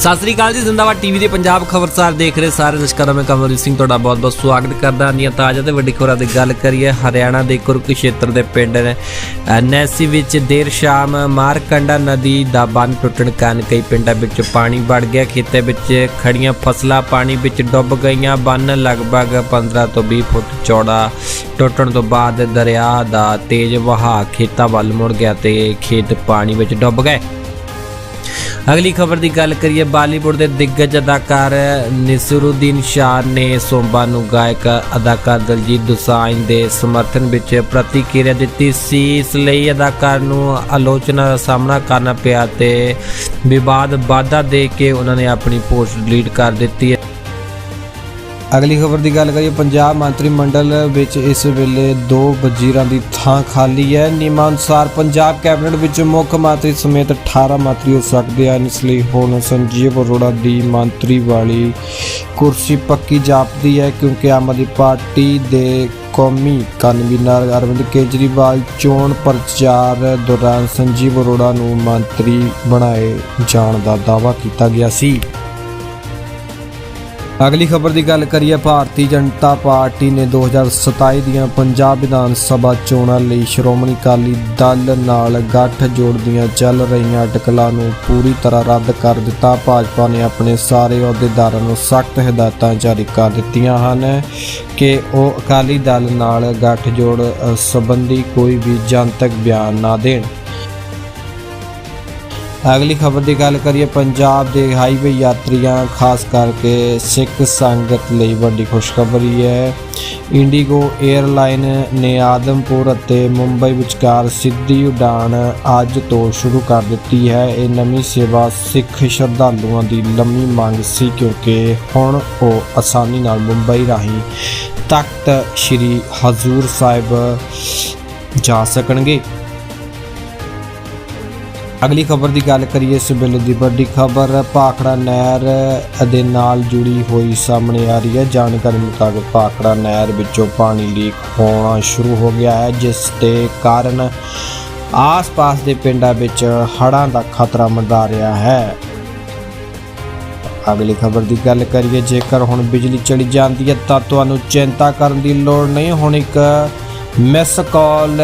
ਸਤਿ ਸ੍ਰੀ ਅਕਾਲ ਜੀ, ਜ਼ਿੰਦਾਬਾਦ ਟੀਵੀ ਦੇ ਪੰਜਾਬ ਖਬਰਸਾਰ ਦੇਖ ਰਹੇ ਸਾਰੇ ਦਰਸ਼ਕਾਂ ਮੈਂ ਕਮਲਜੀਤ ਸਿੰਘ ਤੁਹਾਡਾ ਬਹੁਤ-ਬਹੁਤ ਸਵਾਗਤ ਕਰਦਾ। ਹਾਂ ਤਾਜ਼ਾ ਤੇ ਵੱਡੀ ਖਬਰਾਂ ਦੀ ਗੱਲ ਕਰੀਏ, ਹਰਿਆਣਾ ਦੇ ਕੁਰੂਕਸ਼ੇਤਰ ਦੇ ਪਿੰਡ ਨੈਸੀ ਵਿੱਚ ਦੇਰ ਸ਼ਾਮ ਮਾਰਕੰਡਾ ਨਦੀ ਦਾ ਬੰਨ ਟੁੱਟਣ ਕਾਰਨ ਕਈ ਪਿੰਡਾਂ ਵਿੱਚ ਪਾਣੀ ਵੜ ਗਿਆ। ਖੇਤਾਂ ਵਿੱਚ ਖੜੀਆਂ ਫਸਲਾਂ ਪਾਣੀ ਵਿੱਚ ਡੁੱਬ ਗਈਆਂ। ਬੰਨ ਲਗਭਗ 15 ਤੋਂ 20 ਫੁੱਟ ਚੌੜਾ ਟੁੱਟਣ ਤੋਂ ਬਾਅਦ ਦਰਿਆ ਦਾ ਤੇਜ਼ ਵਹਾਅ ਖੇਤਾਂ ਵੱਲ ਮੁੜ ਗਿਆ ਤੇ ਖੇਤ ਪਾਣੀ ਵਿੱਚ ਡੁੱਬ ਗਏ। ਅਗਲੀ ਖਬਰ ਦੀ ਗੱਲ ਕਰੀਏ, ਬਾਲੀਵੁੱਡ ਦੇ ਦਿੱਗਜ ਅਦਾਕਾਰ ਨਿਸਰੂਦੀਨ ਸ਼ਾਹ ਨੇ ਸੋਮਵਾਰ ਨੂੰ ਗਾਇਕ ਅਦਾਕਾਰ ਦਲਜੀਤ ਦੋਸਾਂਝ ਦੇ ਸਮਰਥਨ ਵਿੱਚ ਪ੍ਰਤੀਕਿਰਿਆ ਦਿੱਤੀ ਸੀ। ਇਸ ਲਈ ਅਦਾਕਾਰ ਨੂੰ ਆਲੋਚਨਾ ਦਾ ਸਾਹਮਣਾ ਕਰਨਾ ਪਿਆ ਤੇ ਵਿਵਾਦ ਵਾਧਾ ਦੇ ਕੇ ਉਹਨਾਂ ਨੇ ਆਪਣੀ ਪੋਸਟ ਡਿਲੀਟ ਕਰ ਦਿੱਤੀ ਹੈ। ਅਗਲੀ ਖਬਰ ਦੀ ਗੱਲ ਕਰੀਏ, ਪੰਜਾਬ ਮੰਤਰੀ ਮੰਡਲ ਵਿੱਚ ਇਸ ਵੇਲੇ ਦੋ ਵਜ਼ੀਰਾਂ ਦੀ ਥਾਂ ਖਾਲੀ ਹੈ। ਨਿਯਮਾਂ ਅਨੁਸਾਰ ਪੰਜਾਬ ਕੈਬਨਿਟ ਵਿੱਚ ਮੁੱਖ ਮੰਤਰੀ ਸਮੇਤ 18 ਮੰਤਰੀ ਹੋ ਸਕਦੇ ਹਨ। ਇਸ ਲਈ ਹੁਣ ਸੰਜੀਵ ਅਰੋੜਾ ਦੀ ਮੰਤਰੀ ਵਾਲੀ ਕੁਰਸੀ ਪੱਕੀ ਜਾਪਦੀ ਹੈ ਕਿਉਂਕਿ ਆਮ ਆਦਮੀ ਪਾਰਟੀ ਦੇ ਕੌਮੀ ਕਨਵੀਨਰ ਅਰਵਿੰਦ ਕੇਜਰੀਵਾਲ ਚੋਣ ਪ੍ਰਚਾਰ ਦੌਰਾਨ ਸੰਜੀਵ ਅਰੋੜਾ ਨੂੰ ਮੰਤਰੀ ਬਣਾਏ ਜਾਣ ਦਾ ਦਾਅਵਾ ਕੀਤਾ ਗਿਆ ਸੀ। ਅਗਲੀ ਖਬਰ ਦੀ ਗੱਲ ਕਰੀਏ, ਭਾਰਤੀ ਜਨਤਾ ਪਾਰਟੀ ਨੇ 2027 ਦੀਆਂ ਪੰਜਾਬ ਵਿਧਾਨ ਸਭਾ ਚੋਣਾਂ ਲਈ ਸ਼੍ਰੋਮਣੀ ਅਕਾਲੀ ਦਲ ਨਾਲ ਗੱਠ ਜੋੜ ਦੀਆਂ ਚੱਲ ਰਹੀਆਂ ਅਟਕਲਾਂ ਨੂੰ ਪੂਰੀ ਤਰ੍ਹਾਂ ਰੱਦ ਕਰ ਦਿੱਤਾ। ਭਾਜਪਾ ਨੇ ਆਪਣੇ ਸਾਰੇ ਅਹੁਦੇਦਾਰਾਂ ਨੂੰ ਸਖਤ ਹਦਾਇਤਾਂ ਜਾਰੀ ਕਰ ਦਿੱਤੀਆਂ ਹਨ ਕਿ ਉਹ ਅਕਾਲੀ ਦਲ ਨਾਲ ਗੱਠ ਜੋੜ ਸੰਬੰਧੀ ਕੋਈ ਵੀ ਜਨਤਕ ਬਿਆਨ ਨਾ ਦੇਣ। ਅਗਲੀ ਖਬਰ ਦੀ ਗੱਲ ਕਰੀਏ, ਪੰਜਾਬ ਦੇ ਹਾਈਵੇ ਯਾਤਰੀਆਂ, ਖਾਸ ਕਰਕੇ ਸਿੱਖ ਸੰਗਤ ਲਈ ਵੱਡੀ ਖੁਸ਼ਖਬਰੀ ਹੈ। ਇੰਡੀਗੋ 에ਅਰਲਾਈਨ ਨੇ ਆਦਮਪੁਰ ਅਤੇ ਮੁੰਬਈ ਵਿਚਕਾਰ ਸਿੱਧੀ ਉਡਾਣ ਅੱਜ ਤੋਂ ਸ਼ੁਰੂ ਕਰ ਦਿੱਤੀ ਹੈ। ਇਹ ਨਵੀਂ ਸੇਵਾ ਸਿੱਖ ਸ਼ਰਧਾਲੂਆਂ ਦੀ ਲੰਮੀ ਮੰਗ ਸੀ, ਕਿਉਂਕਿ ਹੁਣ ਉਹ ਆਸਾਨੀ ਨਾਲ ਮੁੰਬਈ ਰਾਹੀਂ ਤਖਤ ਸ੍ਰੀ ਹਜ਼ੂਰ ਸਾਹਿਬ ਜਾ ਸਕਣਗੇ। ਅਗਲੀ ਖਬਰ ਦੀ ਗੱਲ ਕਰੀਏ ਇਸ ਵੇਲੇ ਦੀ ਵੱਡੀ ਖਬਰ ਭਾਖੜਾ ਨਹਿਰ ਦੇ ਨਾਲ ਜੁੜੀ ਹੋਈ ਸਾਹਮਣੇ ਆ ਰਹੀ ਹੈ। ਜਾਣਕਾਰੀ ਮੁਤਾਬਕ ਭਾਖੜਾ ਨਹਿਰ ਵਿੱਚੋਂ ਪਾਣੀ ਲੀਕ ਹੋਣਾ ਸ਼ੁਰੂ ਹੋ ਗਿਆ ਹੈ, ਜਿਸ ਦੇ ਕਾਰਨ ਆਸ-ਪਾਸ ਦੇ ਪਿੰਡਾਂ ਵਿੱਚ ਹੜ੍ਹਾਂ ਦਾ ਖਤਰਾ ਮੰਡਰਾ ਰਿਹਾ ਹੈ। ਅਗਲੀ ਖਬਰ ਦੀ ਗੱਲ ਕਰੀਏ, ਜੇਕਰ ਹੁਣ ਬਿਜਲੀ ਚਲੀ ਜਾਂਦੀ ਹੈ ਤਾਂ ਤੁਹਾਨੂੰ ਚਿੰਤਾ ਕਰਨ ਦੀ ਲੋੜ ਨਹੀਂ। ਹੁਣ ਇੱਕ ਮਿਸ ਕਾਲ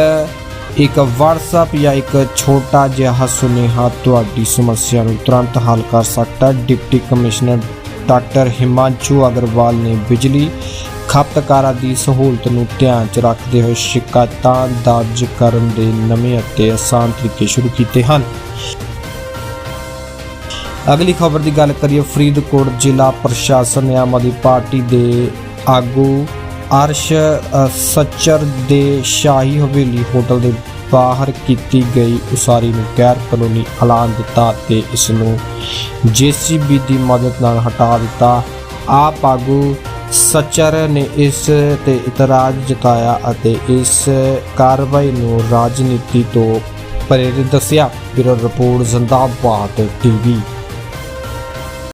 ਇੱਕ WhatsApp ਜਾਂ ਇੱਕ ਛੋਟਾ ਜਿਹਾ ਸੁਨੇਹਾ ਤੁਹਾਡੀ ਸਮੱਸਿਆ ਨੂੰ ਤੁਰੰਤ ਹੱਲ ਕਰ ਸਕਦਾ deputy commissioner doctor Himanshu Agarwal ਨੇ ਬਿਜਲੀ ਖਪਤਕਾਰਾਂ ਦੀ ਸਹੂਲਤ ਨੂੰ ਧਿਆਨ 'ਚ ਰੱਖਦੇ ਹੋਏ ਸ਼ਿਕਾਇਤਾਂ ਦਰਜ ਕਰਨ ਦੇ ਨਵੇਂ ਅਤੇ ਆਸਾਨ ਤਰੀਕੇ ਸ਼ੁਰੂ ਕੀਤੇ ਹਨ। ਅਗਲੀ ਖਬਰ ਦੀ ਗੱਲ ਕਰੀਏ, ਫਰੀਦਕੋਟ ਜ਼ਿਲ੍ਹਾ ਪ੍ਰਸ਼ਾਸਨ ਨੇ ਆਮ ਆਦਮੀ ਪਾਰਟੀ ਦੇ ਆਗੂ ਅਰਸ਼ ਸੱਚਰ ਦੇ ਸ਼ਾਹੀ ਹਵੇਲੀ ਹੋਟਲ ਦੇ ਬਾਹਰ ਕੀਤੀ ਗਈ ਉਸਾਰੀ ਨੂੰ ਗੈਰ ਕਾਨੂੰਨੀ ਐਲਾਨ ਦਿੱਤਾ ਤੇ ਇਸ ਨੂੰ ਜੀਸੀਬੀ ਦੀ ਮਦਦ ਨਾਲ ਹਟਾ ਦਿੱਤਾ। ਆਪ ਆਗੂ ਸੱਚਰ ਨੇ ਇਸ ਤੇ ਇਤਰਾਜ਼ ਜਤਾਇਆ ਅਤੇ ਇਸ ਕਾਰਵਾਈ ਨੂੰ ਰਾਜਨੀਤੀ ਤੋਂ ਪ੍ਰੇਰਿਤ ਦੱਸਿਆ। Bureau report, Zindabad TV.